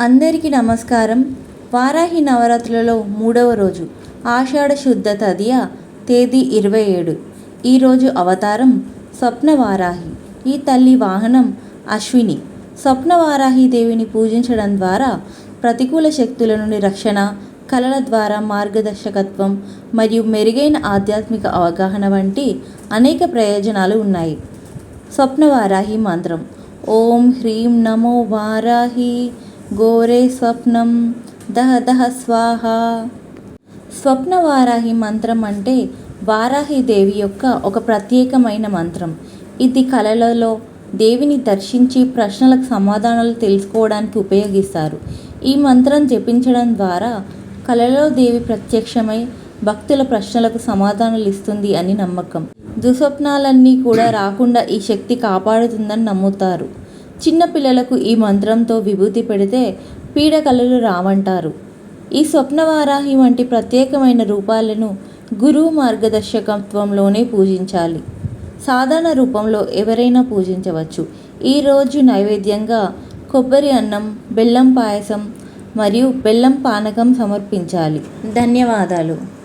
అందరికీ నమస్కారం. వారాహి నవరాత్రులలో మూడవ రోజు ఆషాఢ శుద్ధ తదియ తేదీ ఇరవై ఏడు. ఈరోజు అవతారం స్వప్న వారాహి ఈ తల్లి వాహనం అశ్విని. స్వప్న వారాహి దేవిని పూజించడం ద్వారా ప్రతికూల శక్తుల నుండి రక్షణ కళల ద్వారా మార్గదర్శకత్వం మరియు మెరుగైన ఆధ్యాత్మిక అవగాహన వంటి అనేక ప్రయోజనాలు ఉన్నాయి. స్వప్నవారాహి మంత్రం. ఓం హ్రీం నమో వారాహి. గోరే స్వప్నం దహ దహ స్వాహ. స్వప్నవారాహి మంత్రం అంటే వారాహి దేవి యొక్క ఒక ప్రత్యేకమైన మంత్రం. ఇది కళలలో దేవిని దర్శించి ప్రశ్నలకు సమాధానాలు తెలుసుకోవడానికి ఉపయోగిస్తారు. ఈ మంత్రం జపించడం ద్వారా కళలో దేవి ప్రత్యక్షమై భక్తుల ప్రశ్నలకు సమాధానాలు ఇస్తుంది అని నమ్మకం. దుస్వప్నాలన్నీ కూడా రాకుండా ఈ శక్తి కాపాడుతుందని నమ్ముతారు. చిన్నపిల్లలకు ఈ మంత్రంతో విభూతి పెడితే పీడకలలు రావంటారు. ఈ స్వప్నవారాహి వంటి ప్రత్యేకమైన రూపాలను గురువు మార్గదర్శకత్వంలోనే పూజించాలి. సాధారణ రూపంలో ఎవరైనా పూజించవచ్చు. ఈరోజు నైవేద్యంగా కొబ్బరి అన్నం బెల్లం పాయసం మరియు బెల్లం పానకం సమర్పించాలి. ధన్యవాదాలు.